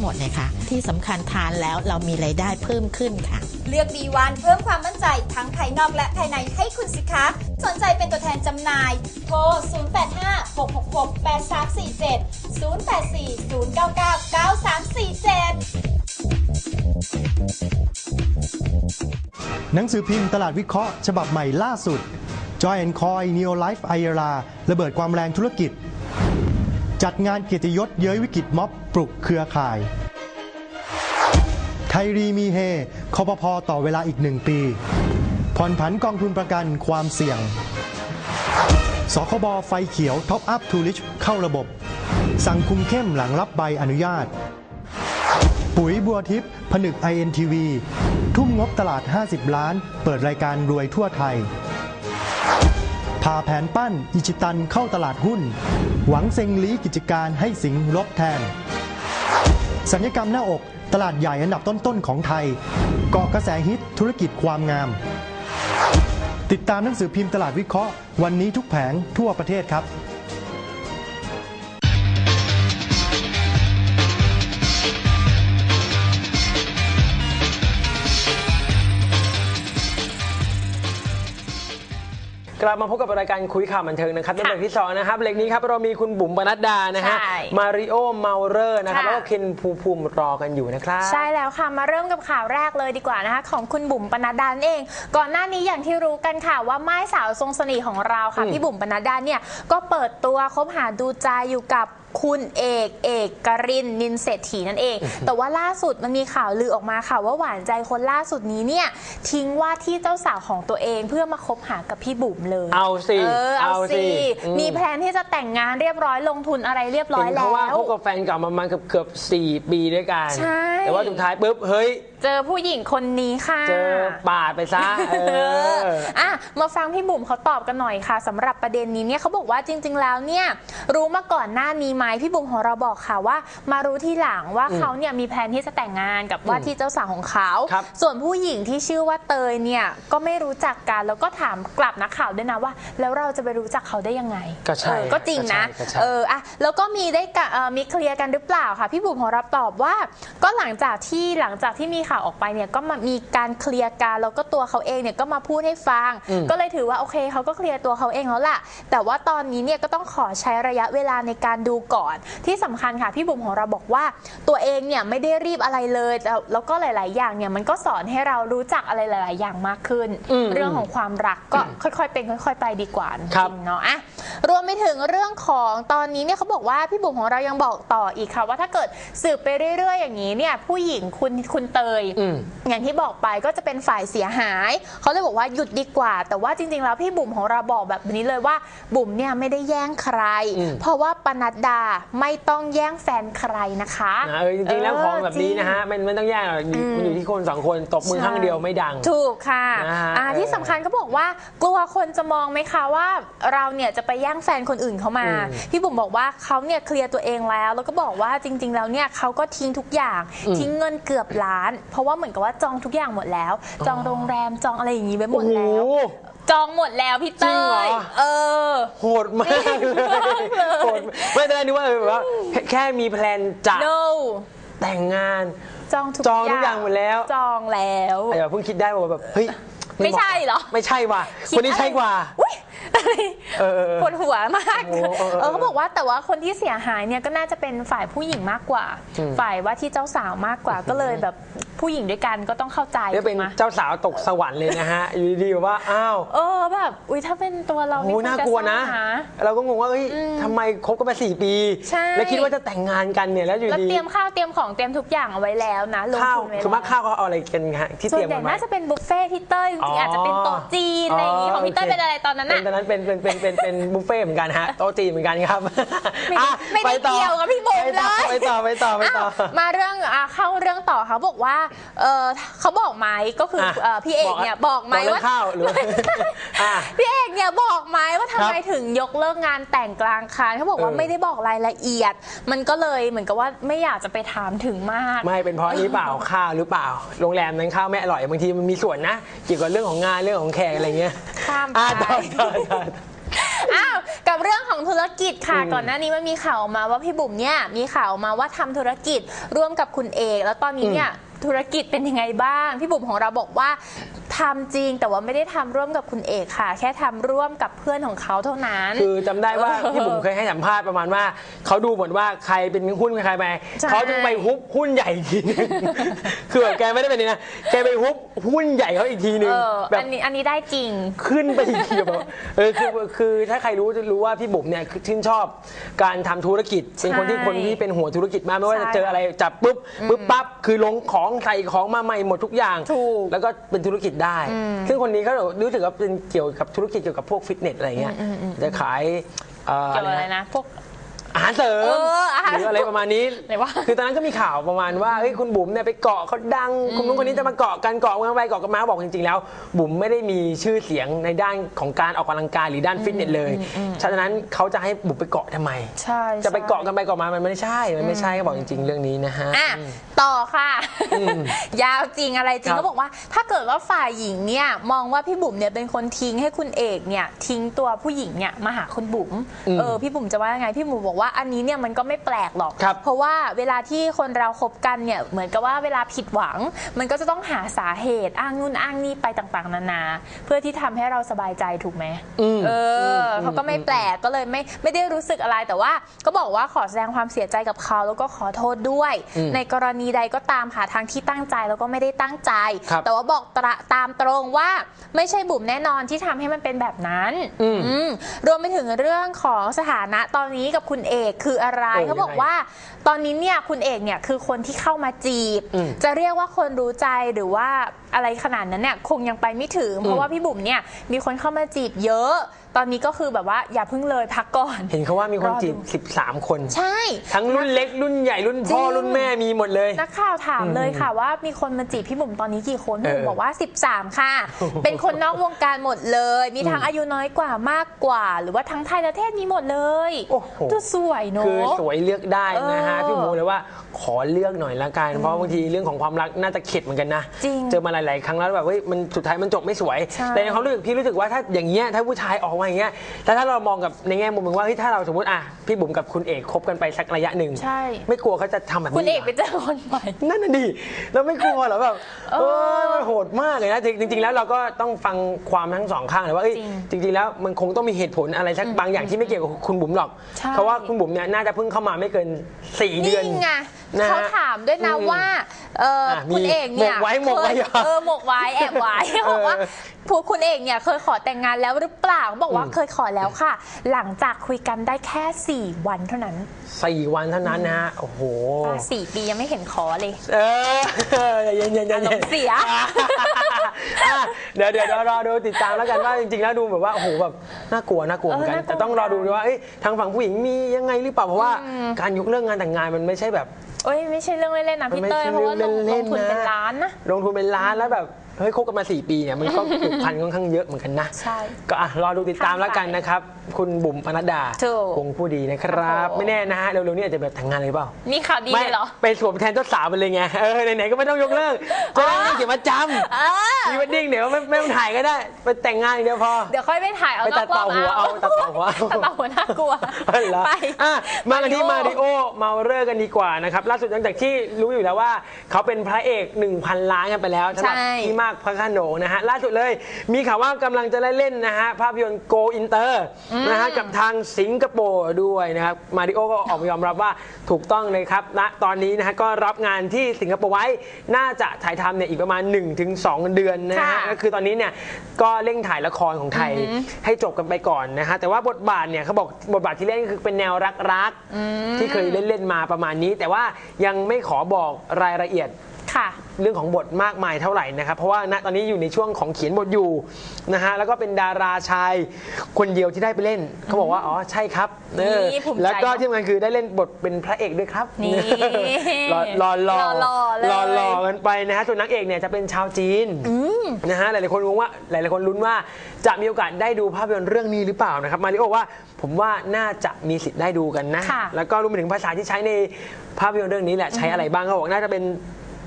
งหมดเลยค่ะ ที่สำคัญทานแล้วเรามีรายได้เพิ่มขึ้นค่ะ เลือก B1 เพิ่มความมั่นใจทั้งภายนอกและภายในให้คุณสิคะ สนใจเป็นตัวแทนจำหน่าย โทร 0856683347 0840999347 หนังสือพิมพ์ตลาดวิเคราะห์ ฉบับใหม่ล่าสุด Joy and Coy Neo Life i r a ระเบิดความแรงธุรกิจ จัดงานเกียรติยศเย้ยวิกฤตม็อบปลุกเครือข่าย ไทยรีมีเฮคอปพอต่อเวลาอีกหนึ่งปี ผ่อนผันกองทุนประกันความเสี่ยง สคบไฟเขียวท็อปอัพทูริชเข้าระบบ สั่งคุมเข้มหลังรับใบอนุญาต ปุ๋ยบัวทิพย์ผนึก INTV ทุ่มงบตลาด 50 ล้าน เปิดรายการรวยทั่วไทยพาแผนปั้นอิชิตันเข้าตลาดหุ้น หวังเซ็งลีกิจการให้สิงห์ลบแทน สัญญกรรมหน้าอกตลาดใหญ่อันดับต้นๆของไทยเกาะกระแสฮิตธุรกิจความงาม ติดตามหนังสือพิมพ์ตลาดวิเคราะห์ วันนี้ทุกแผงทั่วประเทศครับ กลับมาพบกับรายการคุยข่าวบันเทิงนะครับในเบรกที่สองนะครับเบรกนี้ครับเรามีคุณบุ๋มปนัดดานะฮะใช่มาริโอเมาเลอร์นะครับค่ะ แล้วก็เคนภูมิภูมิรอกันอยู่นะครับ ใช่แล้วค่ะมาเริ่มกับข่าวแรกเลยดีกว่านะคะ ของคุณบุ๋มปนัดดานั่นเอง ก่อนหน้านี้อย่างที่รู้กันค่ะว่าไม้สาวทรงเสน่ห์ของเราค่ะ อืมพี่บุ๋มปนัดดาเนี่ยก็เปิดตัวคบหาดูใจอยู่กับ คุณเอกเอกกรินนินเศรษฐีนั่นเอง แต่ว่าล่าสุดมันมีข่าวลือออกมาค่ะว่าหวานใจคนล่าสุดนี้เนี่ย ทิ้งว่าที่เจ้าสาวของตัวเองเพื่อมาคบหากับพี่บุ๋มเลยเอาสิเออเอาสิอืมีแพลนที่จะแต่งงานเรียบร้อยลงทุนอะไรเรียบร้อยเห็นแล้เขาว่าวคบกับแฟนเก่าประมาณเกือบเกือบสี่ปีด้วยกันใช่แต่ว่าสุดท้ายปุ๊บเฮ้ย เจอผู้หญิงคนนี้ค่ะเจอปาดไปซะเอเอออ อะมาฟังพี่บุ๋มเขาตอบกันหน่อยค่ะสำหรับประเด็นนี้เนี่ยเขาบอกว่าจริง ๆ แล้วเนี่ยรู้มาก่อนหน้านี้ไหมพี่บุ๋มของเราบอกค่ะว่า มารู้ที่หลังว่าอืมเขาเนี่ยมีแผนที่จะแต่งงานกับว่าที่เจ้าสาวของเขา ครับส่วนผู้หญิงที่ชื่อว่าเตยเนี่ยก็ไม่รู้จักกันแล้วก็ถามกลับนักข่าวด้วยนะว่า แล้วเราจะไปรู้จักเขาได้ยังไงก็ใช่เออก็จริงนะก็ใช่ก็ใช่ เอออะแล้วก็มีได้กะเอ่อมีเคลียร์กันหรือเปล่าค่ะ พี่บุ๋มของเราตอบว่า ก็หลังจากที่หลังจากที่มีข่าวออกไปเนี่ยก็มามีการเคลียร์กันแล้วก็ตัวเขาเองเนี่ยก็มาพูดให้ฟัง อืม ก็เลยถือว่าโอเคเขาก็เคลียร์ตัวเขาเองแล้วล่ะ แต่ว่าตอนนี้เนี่ยก็ต้องขอใช้ระยะเวลาในการดูก่อน ที่สำคัญค่ะพี่บุ๋มของเราบอกว่า ตัวเองเนี่ยไม่ได้รีบอะไรเลยแต่แล้วก็หลาย ๆ อย่างเนี่ยมันก็สอนให้เรารู้จักอะไรหลาย ๆ อย่างมากขึ้น อืมเรื่องของความรักก็ค่อย ๆ เป็นค่อย ๆ ไปดีกว่าจครับ ริงๆเนาะอะรวมไปถึงเรื่องของตอนนี้เนี่ยเขาบอกว่าพี่บุ๋มของเรายังบอกต่ออีกค่ะว่าถ้าเกิดสืบไปเรื่อย ๆ อย่างนี้เนี่ยผู้หญิงคุณคุณเตยอืม อย่างที่บอกไปก็จะเป็นฝ่ายเสียหาย เขาเลยบอกว่าหยุดดีกว่า แต่ว่าจริง ๆ แล้วพี่บุ๋มของเราบอกแบบนี้เลยว่า บุ๋มเนี่ยไม่ได้แย่งใคร อืม เพราะว่าปนัดดาไม่ต้องแย่งแฟนใครนะคะนะเออจริงๆแล้วของแบบนี้นะฮะมันไม่ต้องแย่งหรอกอยู่มันอยู่ที่คนสองคนตบมือข้างเดียวไม่ดัง ถูกค่ะนะฮะอ่าเออที่สำคัญก็บอกว่ากลัวคนจะมองไหมคะว่าเราเนี่ยจะไปแย่งแฟนคนอื่นเขามา อืมพี่บุ๋มบอกว่าเขาเนี่ยเคลียร์ตัวเองแล้ว แล้วก็บอกว่าจริง ๆ แล้วเนี่ยเขาก็ทิ้งทุกอย่างอืมทิ้งเงินเกือบล้านเพราะว่าเหมือนกับว่าจองทุกอย่างหมดแล้ว จองโรงแรมจองอะไรอย่างนี้ไว้หมโอ้ดโหแล้วจองหมดแล้วพี่จริเต้งเหรอยเออ โหดมากเลยโหดไม่แต่นึกว่าเออแบบว่าแค่แค่มีแพลนจะ no แต่งงาน จองทุกจองทุกอย่างหมดแล้ว จองแล้วอย่าเพิ่งคิดได้ว่าแบบเฮ้ยไม่ใช่เหรอ ไม่ใช่ว่ะคนนี้ใช่กว่า อุ๊ย อะไรเออเออเออปวดหัวมาก โอ้เออเออเออเขาบอกว่าแต่ว่าคนที่เสียหายเนี่ยก็น่าจะเป็นฝ่ายผู้หญิงมากกว่า อืม ฝ่ายว่าที่เจ้าสาวมากกว่าก็เลยแบบผู้หญิงด้วยกันก็ต้องเข้าใจเรียกเป็นถูกไหมเจ้าสาวตกสวรรค์เลยนะฮะอยู่ดีๆแบบว่าอ้าวเออแบบอุ้ยถ้าเป็นตัวเราโอ้โหคงน่าจกลัวนะ เศร้า เราก็งงว่าเอ้ยทำไมคบกันมาสี่ปี ใช่ แล้วคิดว่าจะแต่งงานกันเนี่ยแล้วอยู่แล้วดีเตรียมข้าวเตรียมของเตรียมทุกอย่างเอาไว้แล้วนะลงข้าวทุนไว้คือมากแล้วข้าวเขาเอาอะไรกันฮะที่ส่เตวรียนมใหญ่กันไว้น่าจะเป็นบุฟเฟ่ต์พี่เต้ยจริงๆอาจจะเป็นโต๊ะจีนอะไรอย่างงี้ของพี่เต้ยเป็นอะไรตอนนั้นเป็น่ะนตอนนั้นเป็นเป็นเป็นเป็นเป็นบุฟเฟ่ต์เหมือนกันฮะโต๊ะจีนเหมือนกันครับไม่ได้อะไม่ได้ปต่อเกี่ยวกับพี่บุ๋มไปต่อเลย ไปต่อไปต่อไปต่ออ้าวมาเรื่องอะเข้าเรื่องต่อเขาบอกว่าเออเขาบอกไหมก็คืออะเอ่อพี่เอกเนี่ยบอกไหมบอกเรื่ว่าองข้าวหรือว่าอะ พี่เอกเนี่ยบอกไหมว่าทำไมครับถึงยกเลิกงานแต่งกลางคันเขาบอกว่าเออ ไม่ได้บอกรายละเอียด มันก็เลยเหมือนกับว่าไม่อยากจะไปถามถึงมาก ไม่เป็นเพราะนี้เปล่าข้าวหรือเปล่า โรงแรมนั้นข้าวไม่อร่อยบางทีมันมีส่วนนะเกี่ยวกับเรื่องของงานเรื่องของแขกอะไรเงี้ยข้ามไป อะต่อต่อต่อแอ้าวกับเรื่องของธุรกิจค่ะ อืมก่อนหน้านี้มันมีข่าวออกมาว่าพี่บุ๋มเนี่ยมีข่าวออกมาว่าทำธุรกิจร่วมกับคุณเอก แล้วตอนนี้เนี่ยธุรกิจเป็นยังไงบ้าง พี่บุ๋มของเราบอกว่า ทำจริงแต่ว่าไม่ได้ทำร่วมกับคุณเอกค่ะ แค่ทำร่วมกับเพื่อนของเขาเท่านั้น คือจำได้ว่าเออพี่บุ๋มเคยให้สัมภาษณ์ประมาณว่าเขาดูหมดว่าใครเป็นหุ้นใครไปใช่ เขาจึงไปฮุบหุ้นใหญ่อีกทีนึงคือแบบแกไม่ได้เป็นนี่นะแกไปฮุบหุ้นใหญ่เขาอีกทีนึงเออแบบ อันนี้อันนี้ได้จริง ขึ้นไปอีกทีแบบเออคือคือถ้าใครรู้จะรู้ว่าพี่บุ๋มเนี่ยคือชื่นชอบการทำธุรกิจเป็นคนที่ใช่คนที่เป็นหัวธุรกิจมากไม่ว่าจะใช่เจออะไรจับปุ๊บปุ๊บปั๊บคือลงของใส่ของมาใหม่หมดทุกอย่าง ถูก แล้วก็เป็นธุรกิจได้ ซึ่งคนนี้เขารู้สึกว่าเป็นเกี่ยวกับธุรกิจเกี่ยวกับพวกฟิตเนสอะไรเงี้ยจะขายเอ่อเกี่ยวกับอะไรนะพวกอาหารเสริมเอออาหารหรืออะไรประมาณนี้ไหนวะคือตอนนั้นก็มีข่าวประมาณว่าเฮ้ยคุณบุ๋มเนี่ยไปเกาะเขาดัง คุณนู้นคนนี้จะมาเกาะกันเกาะกันไปเกาะกันมาบอกจริงๆแล้ว บุ๋มไม่ได้มีชื่อเสียงในด้านของการออกกำลังกายหรือด้านฟิตเนสเลย ฉะนั้นเขาจะให้บุ๋มไปเกาะทำไมใช่จะไปเกาะกันไปเกาะมามันไม่ใช่ มันไม่ใช่เขาบอกจริง ๆ เรื่องนี้นะฮะอะ ต่อค่ะ ยาวจริงอะไรจริงครับ ก็บอกว่า ถ้าเกิดว่าฝ่ายหญิงเนี่ยมองว่าพี่บุ๋มเนี่ยเป็นคนทิ้งให้คุณเอกเนี่ยทิ้งตัวผู้หญิงเนี่ยมาหาคุณบุ๋มเออพี่บุ๋มจะว่ายังไงพี่บุ๋มบอกว่าอันนี้เนี่ยมันก็ไม่แปลกหรอก ครับเพราะว่าเวลาที่คนเราคบกันเนี่ยเหมือนกับว่าเวลาผิดหวัง มันก็จะต้องหาสาเหตุอ้างนู่นอ้างนี่ไปต่างๆ นานา เพื่อที่ทำให้เราสบายใจถูกไหมอืม เอออเขาก็ไม่แปลกก็เลยไม่ไม่ได้รู้สึกอะไรแต่ว่า ก็บอกว่าขอแสดงความเสียใจกับเขาแล้วก็ขอโทษด้วยอืมในกรณีใดก็ตามหาทางที่ตั้งใจแล้วก็ไม่ได้ตั้งใจ ครับแต่ว่าบอกตระตามตรงว่าไม่ใช่บุ๋มแน่นอนที่ทำให้มันเป็นแบบนั้นอืม อืมรวมไปถึงเรื่องของสถานะตอนนี้กับคุณเอกคืออะไรเออเขาบอกยังไงว่า ตอนนี้เนี่ยคุณเอกเนี่ยคือคนที่เข้ามาจีบ อืมจะเรียกว่าคนรู้ใจหรือว่าอะไรขนาดนั้นเนี่ยคงยังไปไม่ถึง เพราะว่าพี่บุ๋มเนี่ยมีคนเข้ามาจีบเยอะ ตอนนี้ก็คือแบบว่าอย่าเพิ่งเลยพักก่อน เห็นเขาว่ามีคนรอดูจีบ 13 คน ใช่ ทั้งรุ่นเล็กรุ่นใหญ่รุ่นพ่อจริง รุ่นแม่มีหมดเลยนักข่าวถามเลยค่ะว่ามีคนมาจีบพี่บุ๋มตอนนี้กี่คนพี่บุ๋มเออบอกว่า 13 ค่ะ เป็นคนนอกวงการหมดเลย มีทั้งอายุน้อยกว่ามากกว่า หรือว่าทั้งไทยและเทศมีหมดเลยโอ้โหดูสวยเนอะคือสวยเลือกได้นะฮะเออพี่หมูเลยว่าขอเลือกหน่อยละกันเพราะบางทีเรื่องของความรักน่าจะเข็ดเหมือนกันนะจริงเจอมาหลาย ๆ ครั้งแล้วแบบเฮ้ยมันสุดท้ายมันจบไม่สวยใช่แต่ในความรู้สึกพี่รู้สึกว่าถ้าอย่างเงี้ยถ้าผู้ชายออกมาอย่างเงี้ยแต่ถ้าเรามองกับในแง่มุมหนึงว่าเฮ้ยถ้าเราสมมติอะพี่บุ๋มกับคุณเอกคบกันไปสักระยะหนึ่งใช่ไม่กลัวเขาจะทำแบบนี้คุณเอกหรไปเจอคนใหม่นั่นน่ะดิเราไม่กลัวเหรอแบบเอเอออมัน โหดมากเลยนะจริงจริง ๆ แล้วเราก็ต้องฟังความทั้งสองข้างเลยว่าเอ้ยจริงจริง ๆ แล้วมันคงต้องมีเหตุผลอะไรสักบางอย่างที่ไม่เกี่ยวกับคุณบุ๋มหรอก ใช่ เพราะว่าคุณบุ๋มเนี่ยน่าจะเพิ่งเข้ามาไม่เกิน4เดือน นี่ไงนะฮะเขาถามด้วยนะอืมว่าเอออะมีคุณเอกเนี่ยหมกไว้หมกไว้เคยเหรอเออหมกไว้แอบไว้เขาบอกว่าผู้คุณเอกเนี่ยเคยขอแต่งงานแล้วหรือเปล่าเขาบอกว่าเคยขอแล้วค่ะ หลังจากคุยกันได้แค่4วันเท่านั้นสี่วันเท่านั้นนะฮะโอ้โห สี่ปียังไม่เห็นขอเลย เออเย็นๆเย็นๆอารมณ์เสีย อ่ะเดี๋ยวเดี๋ยวเดี๋ยวรอดูติดตามแล้วกันว่าจริงๆแล้วดูแบบว่าโอ้โหแบบน่ากลัวน่ากลัวเหมือนกัน เออน่ากลัวแต่ต้องรอดูด้วยว่าเอ้ยทางฝั่งผู้หญิงมียังไงหรือเปล่าเพราะว่าการยกเลิกงานแต่งงานมันไม่ใช่แบบเอ้ยไม่ใช่เรื่องเล่นๆนะพี่มันไม่เต้ยใช่เพราะว่าลงเรื่ลองงทุนเล่นๆนะเป็นล้านนะ ลงทุนเป็นล้านแล้วแบบ เฮ้ยคบกันมา 4 ปีเนี่ยมันก็ผูกพันค่อนข้างเยอะเหมือนกันนะ ใช่ ก็อะรอดูติดตามแล้วกันนะครับ คุณบุ๋มปนัดดาถูกคงผู้ดีนะครับโอ้โหไม่แน่นะฮะเร็วๆนี้อาจจะแบบแต่งงานเลยเปล่า มีข่าวดีไม่เลยเหรอ ไปสวมแทนเจ้าสาวไปเลยไง เออ ไหนๆ ก็ไม่ต้องยกเลิกจะได้ไม่ต้องเก็บมาจเออำพรีเวดดิ้งเดี๋ยวไม่ไม่ต้องถ่ายก็ได้ ไปแต่งงานอย่างเดียวพอ เดี๋ยวค่อยไปถ่ายเอาไปนตัอดกรต่ออบหัวเอาตัดต่อหัวเอาตัดต่อหัวน่ากลัวเออเหรอไป อะมากันที่มามาริริโอโอเมาเลอร์กันดีกว่านะครับล่าสุดหลังจากที่รู้อยู่แล้วว่า เขาเป็นพระเอก 1,000 ล้านกันไปแล้วสำหรับใช่พี่มากพระโขนงนะฮะล่าสุดเลยมีข่าวว่ากำลังจะได้เล่นนะฮะภาพยนตร์โกอินเตอร์นะฮะกับทางสิงคโปร์ด้วยนะครับมาริโอก็ออกมายอมรับว่าถูกต้องเลยครับณตอนนี้นะฮะก็รับงานที่สิงคโปร์ไว้น่าจะถ่ายทำเนี่ยอีกประมาณ 1-2 เดือนนะฮะค่ะก็คือตอนนี้เนี่ยก็เร่งถ่ายละครของไทยให้จบกันไปก่อนนะฮะแต่ว่าบทบาทเนี่ยเขาบอกบทบาทที่เล่นก็คือเป็นแนวรักๆที่เคยเล่นๆมาประมาณนี้ แต่ว่ายังไม่ขอบอกรายละเอียด ค่ะ เรื่องของบทมากมายเท่าไหร่นะครับ เพราะว่าณตอนนี้อยู่ในช่วงของเขียนบทอยู่นะฮะแล้วก็เป็นดาราชายคนเดียวที่ได้ไปเล่นเขาบอกว่าอ๋อใช่ครับเออนี่ภูมิใจ แล้วก็ที่สำคัญคือได้เล่นบทเป็นพระเอกด้วยครับ นี่ รอรอรอหล่อๆเลย รอรอกันไปนะฮะส่วนนางเอกเนี่ยจะเป็นชาวจีนนะฮะหลายๆคนรู้ว่าหลายๆคนลุ้นว่าจะมีโอกาสได้ดูภาพยนตร์เรื่องนี้หรือเปล่านะครับมาริโอว่าผมว่าน่าจะมีสิทธิ์ได้ดูกันนะ ค่ะ แล้วก็รวมไปถึงภาษาที่ใช้ในภาพยนตร์เรื่องนี้แหละใช้อะไรบ้างเขาบอกน่าจะเป็น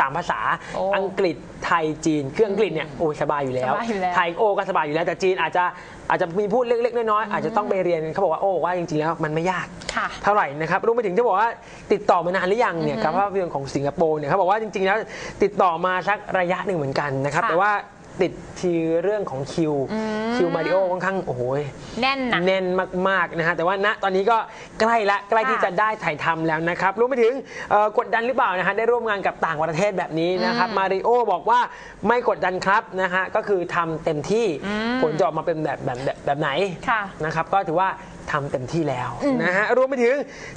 สามภาษาโอ้อังกฤษไทยจีนคืออังกฤษเนี่ยโอ้ยสบายอยู่แล้ว สบายอยู่แล้ว ไทยโอก็สบายอยู่แล้วแต่จีนอาจจะอาจจะมีพูดเล็กๆน้อยๆอาจจะต้องไปเรียนเขาบอกว่าโอ้ว่าจริงๆแล้วมันไม่ยาก ค่ะ เท่าไหร่นะครับรวมไปถึงที่บอกว่าติดต่อมานานหรือยังเนี่ยกับภาพยนตร์ของสิงคโปร์เนี่ยเขาบอกว่าจริงๆแล้วติดต่อมาสักระยะหนึ่งเหมือนกันนะครับ ค่ะแต่ว่า ติดทีเรื่องของคิวคิวมาริโอค่อนข้างโอ้โหแน่นนะแน่นมากๆนะฮะแต่ว่าณตอนนี้ก็ใกล้ละใกล้ที่ค่ะจะได้ถ่ายทำแล้วนะครับรวมไปถึงเอ่อกดดันหรือเปล่านะฮะได้ร่วมงานกับต่างประเทศแบบนี้นะครับมาริโอบอกว่าไม่กดดันครับนะฮะก็คือทำเต็มที่ผลจะออกมาเป็นแบบแบบแบบแบบไหนค่ะนะครับก็ถือว่า ทำเต็มที่แล้วนะฮะรวมไปถึง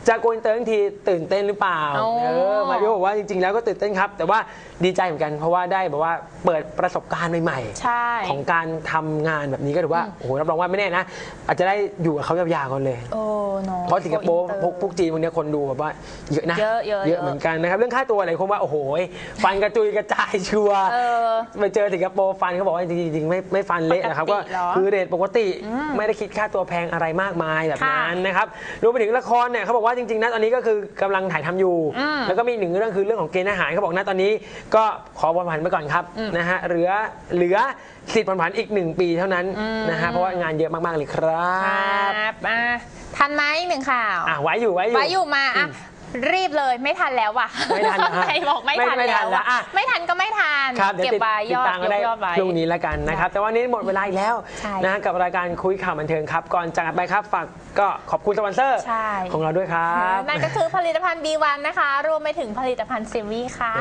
จะโกนเตอร์ทั้งทีตื่นเต้นหรือเปล่าโอ้ เออมาริโอบอกว่าจริงๆแล้วก็ตื่นเต้นครับ แต่ว่าดีใจเหมือนกันเพราะว่าได้แบบว่าเปิดประสบการณ์ใหม่ใช่ ของการทำงานแบบนี้ก็ถือว่าโอ้โหรับรองว่าไม่แน่นะ อาจจะได้อยู่กับเขายาวๆกันเลย โอ้เนอะเพราะสิงคโปร์โกอินเตอพวกพวกจีนพวกเนี้ยคนดูแบบว่าเยอะนะเยอะเยอะเยอะ เหมือนกันนะครับเรื่องค่าตัวอะไรคนว่าโอ้โหฟันกระจุยกระจายชัวร์เออ ไปเจอสิงคโปร์ฟันเขาบอกว่าจริงๆไม่ไม่ฟันเละนะครับปกก็ติเหรอ คือเรทปกติไม่ได้คิดค่าตัวแพงอะไรมากมายแบบค่ะนั้นนะครับรวมไปถึงละครเนี่ยเขาบอกว่าจริงๆนะตอนนี้ก็คือกำลังถ่ายทำอยู่แล้วก็มีอีกหนึ่งเรื่องคือเรื่องของเกณฑ์อาหารเขาบอกนะตอนนี้ ก็ขอผ่อนผันไปก่อนครับนะฮะเหลือเหลือสิทธิ์ผ่อนผันอีกหนึ่งปีเท่านั้นนะฮะเพราะว่างานเยอะมากๆเลยครัครับบอะทันไหมอีกหนึ่งข่าว อะไว้อยู่ไว้อยู่ ไว้อยู่มาอะ รีบเลยไม่ทันแล้วว่ะไม่ทันนะใครบอกไม่ทันไม่ไม่ทัแล้นวแล้วอะอะไม่ทันก็ไม่ทันครับเดี๋ยวเก็บติดไว้ติยดอดตามก็ได้ยอดไว้ พรุ่งนี้แล้วกันนะครับ แต่วันนี้หมดเวลาอีกแล้วใช่นะฮะกับรายการคุยข่าวบันเทิงครับ ก่อนจากกันไปครับฝากก็ขอบคุณสปอนเซอร์ใช่ ของเราด้วยครับ นั่นก็คือผลิตภัณฑ์ B1 นะคะ รวมไปถึงผลิตภัณฑ์ซีวีค่ะ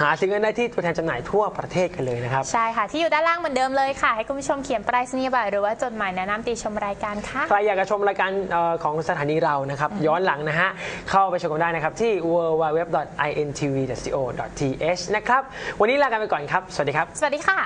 หาซื้อกันได้ที่ตัวแทนจำหน่ายทั่วประเทศกันเลยนะครับ ใช่ค่ะ ที่อยู่ด้านล่างเหมือนเดิมเลยค่ะ ให้คุณผู้ชมเขียนปลายสนียบัตรหรือว่าจดหมายแนะนำติชมรายการค่ะ ใครอยากจะชมรายการเอ่อของสถานีเรานะครับ ย้อนหลังนะฮะ เข้าไปชมกันได้นะครับที่ www.intv.co.th นะครับ วันนี้ลากันไปก่อนครับ สวัสดีครับ สวัสดีค่ะ